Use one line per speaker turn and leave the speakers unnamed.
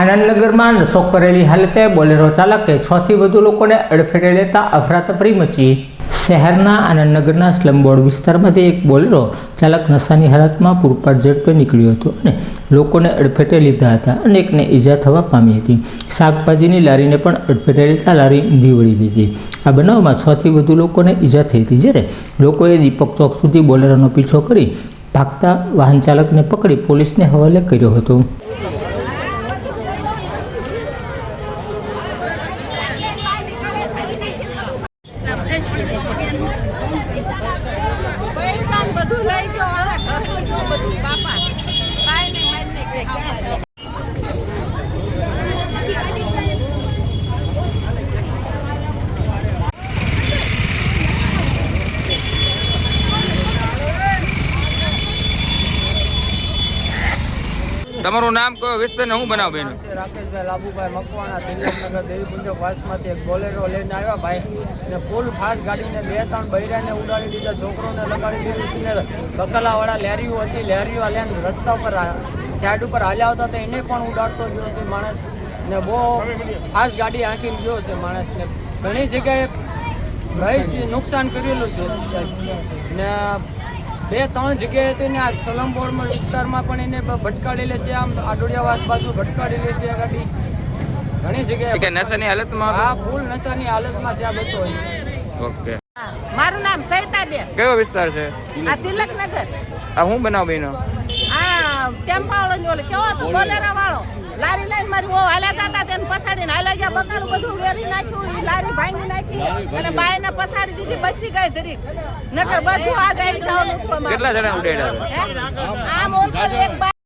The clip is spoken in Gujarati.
આનંદનગરમાં નશો કરેલી હાલતે બોલેરો ચાલકે છ થી વધુ લોકોને અડફેટે લેતા અફરાતફરી મચી. શહેરના આનંદનગરના સ્લમ બોર્ડ વિસ્તારમાંથી એક બોલેરો ચાલક નશાની હાલતમાં પૂરપાટ ઝડપે નીકળ્યો હતો અને લોકોને અડફેટે લીધા હતા અને એકને ઈજા થવા પામી હતી. શાકભાજીની લારીને પણ અડફેટે લેતા લારી ઊંધી વળી ગઈ આ બનાવમાં છ થી વધુ લોકોને ઈજા થઈ હતી, જ્યારે લોકોએ દીપક ચોક સુધી બોલેરોનો પીછો કરી ભાગતા વાહન ચાલકને પકડી પોલીસને હવાલે કર્યો હતો.
પૈસા બધું લઈ ગયો
તમારું નામ કયો વિસ્તાર હું બનાવ બેન?
રાકેશભાઈ લાભુભાઈ મકવાણા, દિલ્હીનગર દેવી પૂજક વાસમાંથી એક બોલેરો લઈને આવ્યા ભાઈ. ને ફૂલ ફાસ્ટ ગાડીને બે ત્રણ બૈરાને ઉડાડી દીધા, છોકરોને લગાડી દીધું ને. બકલાવાળા લેરીઓ હતી, લેરીઓ લઈને રસ્તા ઉપર સાઈડ ઉપર હાલ્યા હતા, એને પણ ઉડાડતો ગયો છે માણસ. ને બહુ ફાસ્ટ ગાડી આંકીને ગયો છે માણસને ઘણી જગ્યાએ ભાઈ નુકસાન કરેલું છે. ને બે ત્રણ જગ્યાએ તો એને આ સલમપોરમાં વિસ્તારમાં પણ એને ભટકાડેલી છે આમ આડોડિયાવાસ બાજુ ભટકાડેલી છે ગાડી ઘણી
કે
જગ્યાએ
નશાની હાલતમાં
આ ફૂલ નશાની હાલતમાં છે આ બધો.
ઓકે.
મારું નામ સૈતાબેન
કયો વિસ્તાર છે?
આ તિલકનગર.
આ હું બનાવ બેનો
આ ટેમ્પાવાળો ને ઓલો કેવો હતો બોલેરા. વાળો લારી લઈને મારી બહુ હાલ્યા હતા તેને પછાડીને ગયા બકાલું બધું વેરી નાખ્યું લારી ભાંગી નાખી અને બાયને પછાડી દીધી બસી ગઈ જરીક. નકર બધું આ ગાડી જવાનું હતું અમારે
કેટલા જણા ઉડાડ્યા
આમ ઓળખો એક બાય